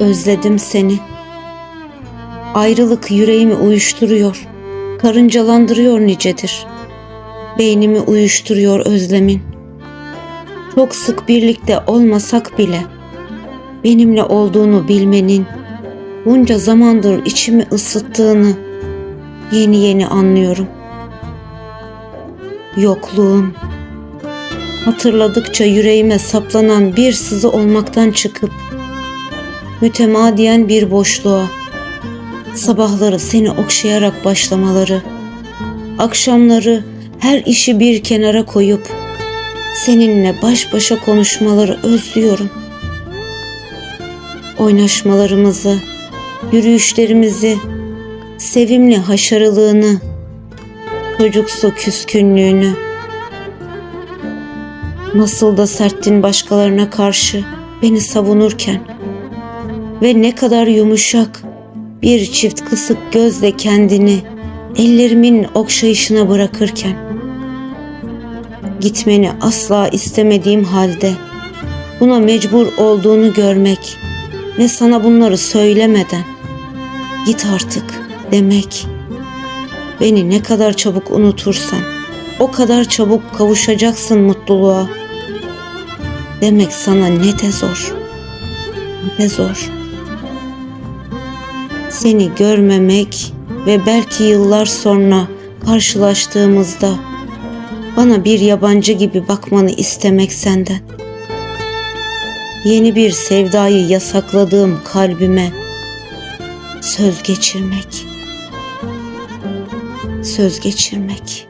Özledim seni. Ayrılık yüreğimi uyuşturuyor. Karıncalandırıyor nicedir. Beynimi uyuşturuyor özlemin. Çok sık birlikte olmasak bile benimle olduğunu bilmenin bunca zamandır içimi ısıttığını yeni yeni anlıyorum. Yokluğun hatırladıkça yüreğime saplanan bir sızı olmaktan çıkıp mütemadiyen bir boşluğa, sabahları seni okşayarak başlamaları, akşamları her işi bir kenara koyup seninle baş başa konuşmaları özlüyorum. Oynaşmalarımızı, yürüyüşlerimizi, sevimli haşarılığını, çocuksu küskünlüğünü, nasıl da serttin başkalarına karşı beni savunurken ve ne kadar yumuşak. Bir çift kısık gözle kendini ellerimin okşayışına bırakırken. Gitmeni asla istemediğim halde buna mecbur olduğunu görmek ve sana bunları söylemeden git artık demek. Beni ne kadar çabuk unutursan o kadar çabuk kavuşacaksın mutluluğa. Demek sana ne de zor ne zor seni görmemek ve belki yıllar sonra karşılaştığımızda bana bir yabancı gibi bakmanı istemek senden. Yeni bir sevdayı yasakladığım kalbime söz geçirmek. Söz geçirmek.